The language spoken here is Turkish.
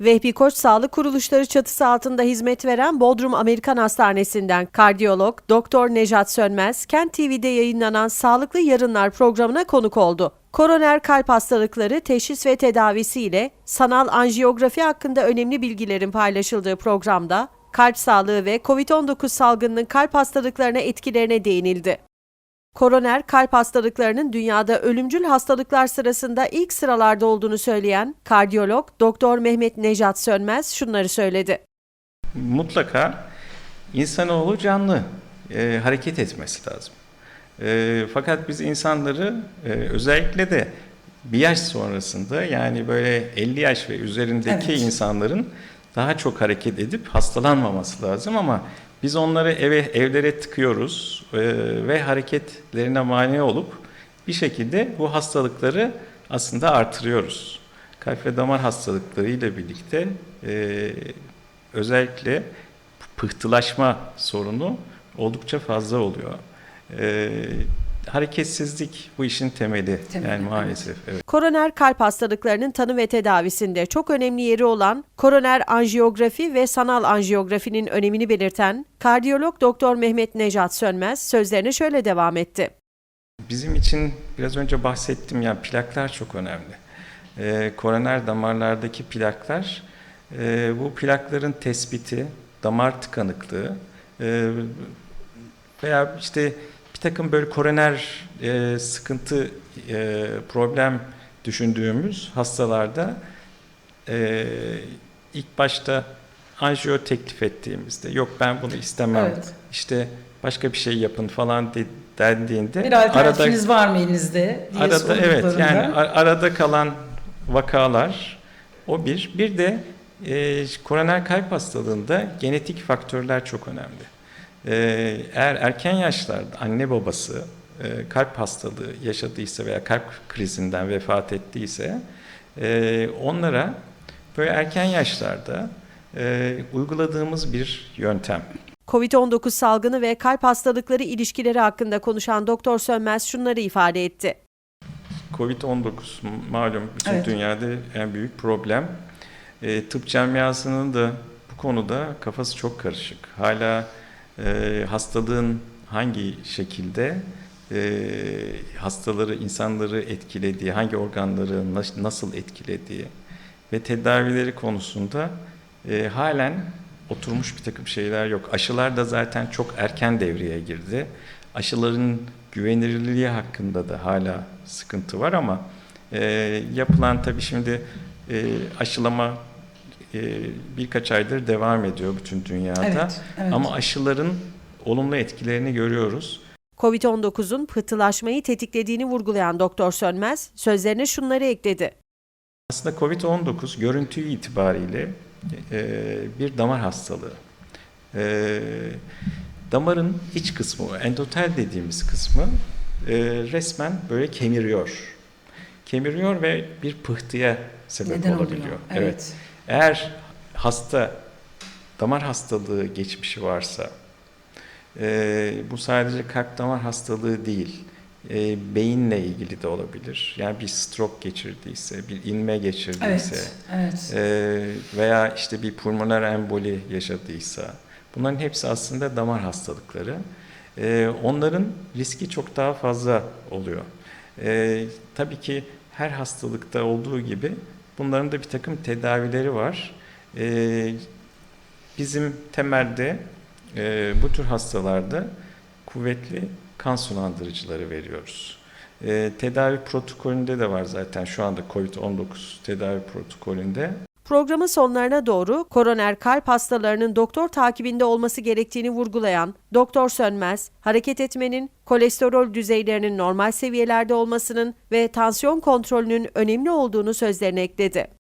Vehbi Koç Sağlık Kuruluşları çatısı altında hizmet veren Bodrum Amerikan Hastanesi'nden kardiyolog Doktor Nejat Sönmez, Kent TV'de yayınlanan Sağlıklı Yarınlar programına konuk oldu. Koroner kalp hastalıkları teşhis ve tedavisiyle sanal anjiyografi hakkında önemli bilgilerin paylaşıldığı programda kalp sağlığı ve COVID-19 salgınının kalp hastalıklarına etkilerine değinildi. Koroner kalp hastalıklarının dünyada ölümcül hastalıklar sırasında ilk sıralarda olduğunu söyleyen kardiyolog Doktor Mehmet Nejat Sönmez şunları söyledi. mutlaka insanoğlu canlı e, hareket etmesi lazım. E, fakat biz insanları e, özellikle de bir yaş sonrasında yani böyle 50 yaş ve üzerindeki Evet. insanların daha çok hareket edip hastalanmaması lazım ama biz onları eve evlere tıkıyoruz e, ve hareketlerine mani olup bir şekilde bu hastalıkları aslında artırıyoruz. Kalp ve damar hastalıkları ile birlikte e, özellikle pıhtılaşma sorunu oldukça fazla oluyor. E, hareketsizlik bu işin temeli Temeli, yani maalesef. Evet. Koroner kalp hastalıklarının tanı ve tedavisinde çok önemli yeri olan koroner anjiyografi ve sanal anjiyografinin önemini belirten kardiyolog Doktor Mehmet Nejat Sönmez sözlerine şöyle devam etti. Bizim için biraz önce bahsettim ya plaklar çok önemli. Ee, koroner damarlardaki plaklar, e, bu plakların tespiti, damar tıkanıklığı e, veya işte bir takım böyle koroner e, sıkıntı, e, problem düşündüğümüz hastalarda e, ilk başta anjiyo teklif ettiğimizde yok ben bunu istemem, Evet. işte başka bir şey yapın falan de, dendiğinde Bir alternatifiniz var mı elinizde diye arada evet yani ar- arada kalan vakalar o bir. Bir de e, koroner kalp hastalığında genetik faktörler çok önemli. E, eğer erken yaşlarda anne babası e, kalp hastalığı yaşadıysa veya kalp krizinden vefat ettiyse e, onlara böyle erken yaşlarda e, uyguladığımız bir yöntem. COVID-19 salgını ve kalp hastalıkları ilişkileri hakkında konuşan Doktor Sönmez şunları ifade etti. Covid-19 malum bütün Evet. dünyada en büyük problem. E, tıp camiasının da bu konuda kafası çok karışık. Hala e, hastalığın hangi şekilde e, hastaları, insanları etkilediği, hangi organları nas- nasıl etkilediği ve tedavileri konusunda e, halen oturmuş bir takım şeyler yok. Aşılar da zaten çok erken devreye girdi. Aşıların güvenilirliği hakkında da hala sıkıntı var ama e, yapılan tabii şimdi e, aşılama e, birkaç aydır devam ediyor bütün dünyada. Evet, evet. Ama aşıların olumlu etkilerini görüyoruz. COVID-19'un pıhtılaşmayı tetiklediğini vurgulayan Doktor Sönmez sözlerine şunları ekledi. Aslında Covid-19 görüntü itibariyle e, bir damar hastalığı. E, damarın iç kısmı, endotel dediğimiz kısmı e, resmen böyle kemiriyor. Kemiriyor ve bir pıhtıya sebep Neden olabiliyor. oluyor? Evet. Eğer hasta damar hastalığı geçmişi varsa, e, bu sadece kalp damar hastalığı değil, e, beyinle ilgili de olabilir. Yani bir stroke geçirdiyse, bir inme geçirdiyse Evet. Evet. e, veya işte bir pulmoner emboli yaşadıysa, bunların hepsi aslında damar hastalıkları. E, onların riski çok daha fazla oluyor. E, tabii ki her hastalıkta olduğu gibi bunların da bir takım tedavileri var. E, bizim temelde e, bu tür hastalarda kuvvetli kan sulandırıcıları veriyoruz. E, tedavi protokolünde de var zaten şu anda COVID-19 tedavi protokolünde. Programın sonlarına doğru koroner kalp hastalarının doktor takibinde olması gerektiğini vurgulayan Doktor Sönmez, hareket etmenin, kolesterol düzeylerinin normal seviyelerde olmasının ve tansiyon kontrolünün önemli olduğunu sözlerine ekledi.